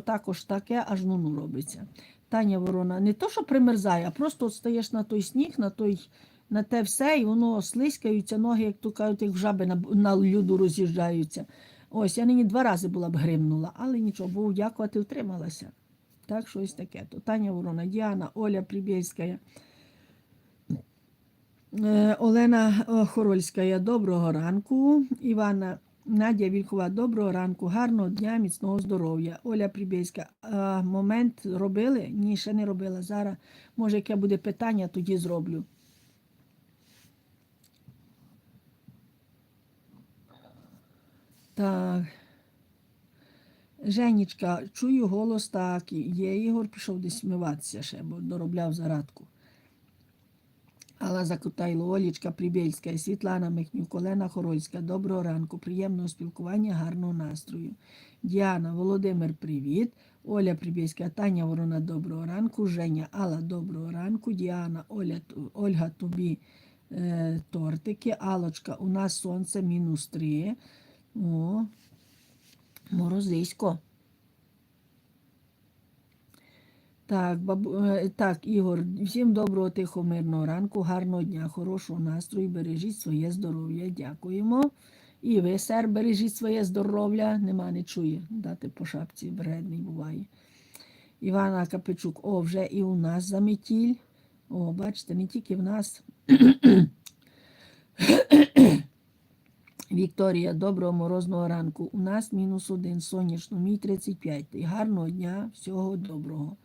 також таке, аж ну робиться. Таня Ворона не то, що примерзає, а просто от стаєш на той сніг, на той, на те все, і воно слизькаються, ноги, як то кажуть, як жаби на, на люду роз'їжджаються. Ось, я нині два рази була б гримнула, але нічого, Богу дякувати, втрималася. Так, щось таке. То Таня Ворона, Діана, Оля Прибєйська, е, Олена Хорольська, доброго ранку. Івана Надя Вільхова, доброго ранку, гарного дня, міцного здоров'я. Оля Прибєйська, а, момент робили? Ні, ще не робила. Зараз, може, яке буде питання, тоді зроблю. Так. Женічка, чую голос так. Є Ігор пішов десь смиватися ще, бо доробляв зарадку. Алла Закутайло, Олічка Прибєльська, Світлана Михнюк, Олена Хорольська. Доброго ранку, приємного спілкування, гарного настрою. Діана, Володимир, привіт. Оля Прибєльська, Таня Ворона, доброго ранку. Женя, Алла, доброго ранку. Діана, Оля, Ольга, тобі е, тортики. Алочка, у нас сонце мінус три. О, морозисько. Так, бабу... е, так, Ігор, всім доброго, тихо, мирного ранку, гарного дня, хорошого настрою, бережіть своє здоров'я. Дякуємо. І ви, сер, бережіть своє здоров'я. Нема, не чує. Дати по шапці, бредний буває. Івана Капичук, о, вже і у нас заметіль. О, бачите, не тільки в нас. Вікторія, доброго морозного ранку. У нас мінус один, сонячно, мій 35. І гарного дня, всього доброго.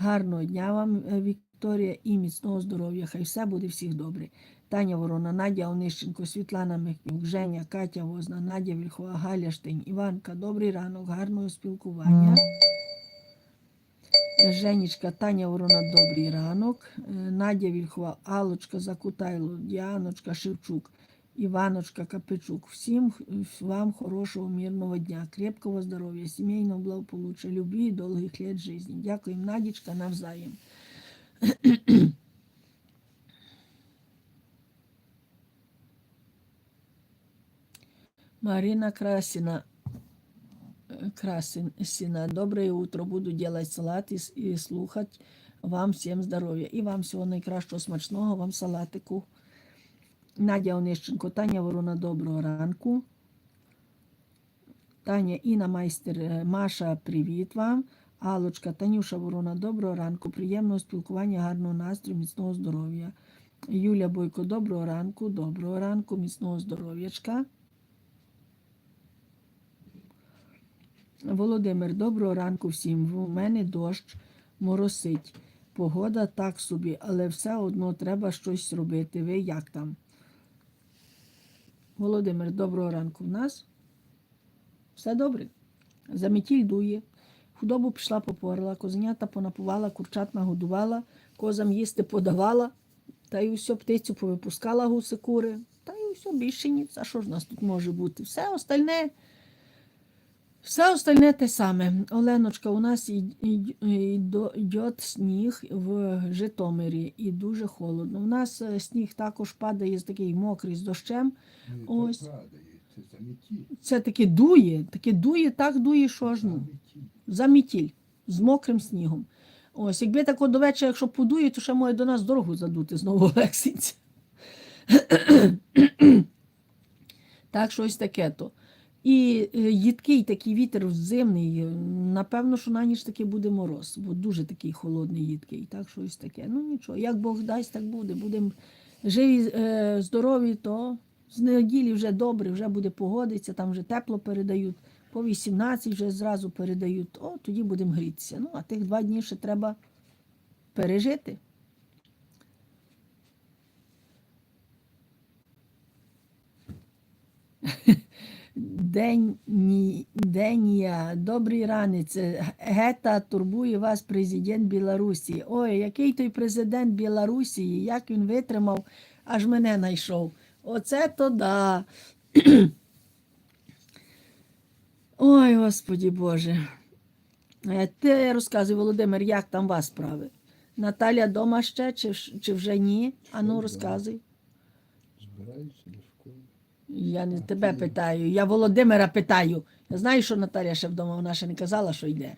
Гарного дня вам, е, Вікторія, і міцного здоров'я. Хай все буде всіх добре. Таня Ворона, Надя Онищенко, Світлана Михнюк, Женя, Катя Возна, Надя Вільхова, Галя Штень, Іванка, добрий ранок, гарного спілкування. Женечка, Таня Ворона, добрий ранок. Е, Надя Вільхова, Алочка Закутайло, Діаночка Шевчук, Іваночка Капичук. Всім вам хорошого, мирного дня, крепкого здоров'я, сімейного благополуччя, любві і довгих лет житті. Дякуємо, Надічка, навзаєм. Марина Красина. Красина. Доброе утро. Буду делать салат и, и слухать вам всім здоров'я. І вам всього найкращого смачного, вам салатику. Надя Онищенко, Таня Ворона, доброго ранку. Таня Інна Майстер, е, Маша, привіт вам. Алочка, Танюша Ворона, доброго ранку. Приємного спілкування, гарного настрою, міцного здоров'я. Юля Бойко, доброго ранку, доброго ранку, міцного здоров'ячка. Володимир, доброго ранку всім. У мене дощ моросить. Погода так собі, але все одно треба щось робити. Ви як там? Володимир, доброго ранку в нас. Все добре. Заметіль дує. Худобу пішла попорла, козенята понапувала, курчат нагодувала, козам їсти подавала, та й усю птицю повипускала гуси кури. Та й усе більше ні. А що ж у нас тут може бути? Все остальне. Все остальне те саме. Оленочка, у нас йде сніг в Житомирі і дуже холодно. У нас е, сніг також падає з такий мокрий з дощем. Ось. це. Таке дує, таке дує, так дує, що аж ну. Замітіль з мокрим снігом. Ось, якби тако до вечора, якщо подує, то ще може до нас дорогу задути знову Олексінця. так, щось таке то. І е, їдкий такий вітер зимний, е, напевно, що на ніч таки буде мороз, бо дуже такий холодний їдкий. Так, щось таке. Ну нічого, як Бог дасть, так буде. Будемо живі, е, здорові, то з неділі вже добре, вже буде погодиться, там вже тепло передають. По 18 вже зразу передають, о, тоді будемо грітися. Ну, а тих два дні ще треба пережити. Денія, добрий ранець. Гета турбує вас президент Білорусі. Ой, який той президент Білорусі, як він витримав, аж мене знайшов. Оце то да. Ой, Господі Боже. Е, Ти розказуй, Володимир, як там у вас справи? Наталя дома ще чи, чи вже ні? Ану, розказуй. Збираюся до. Я не тебе питаю, я Володимира питаю. Я знаю, що Наталя ще вдома, вона ще не казала, що йде.